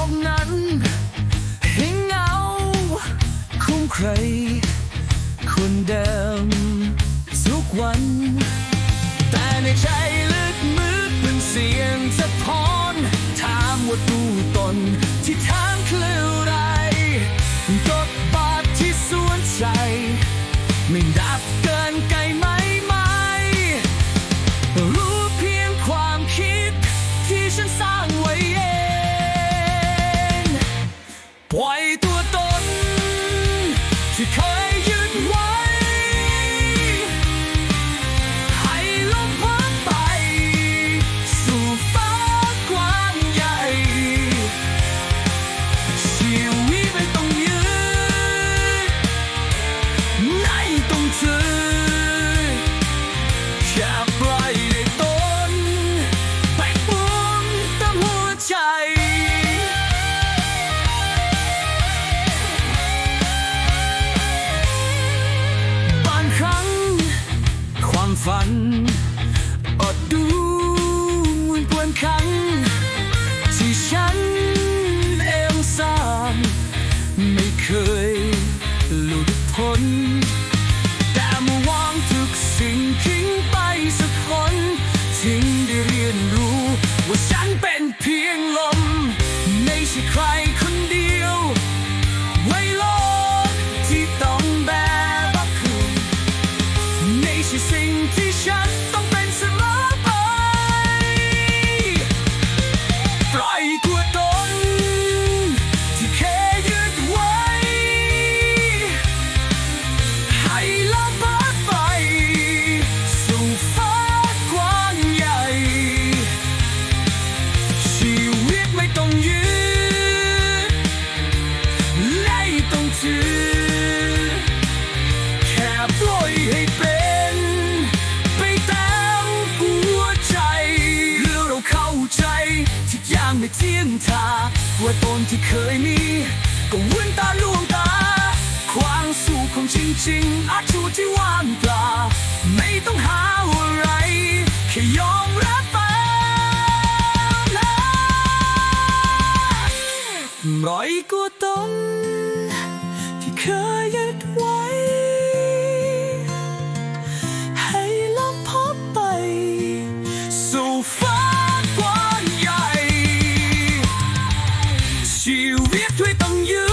กระจกนั้นเห็นเงาของใคร คนเดิมทุกวัน แต่ในใจลึกมืดเป็นเสียงสะท้อนถามว่าดูตนที่ทางคืออะไรกดบาดที่สวนใจไม่ดับเกินไกลไหมไหมรู้เพียงความคิดที่ฉันส ฝัน อดดูเหมือนกวนครั้ ไม่เจียงทาว่าตนที่เคยมีก็วุ่นตาลวงตา ความสุขของจริงจริงอาจูที่ว่างเปล่าไม่ต้องหาอะไรแค่ยอมรับไปรอยกว่าตนที่เคยยึดไว้ chỉ viết thuê tầng dương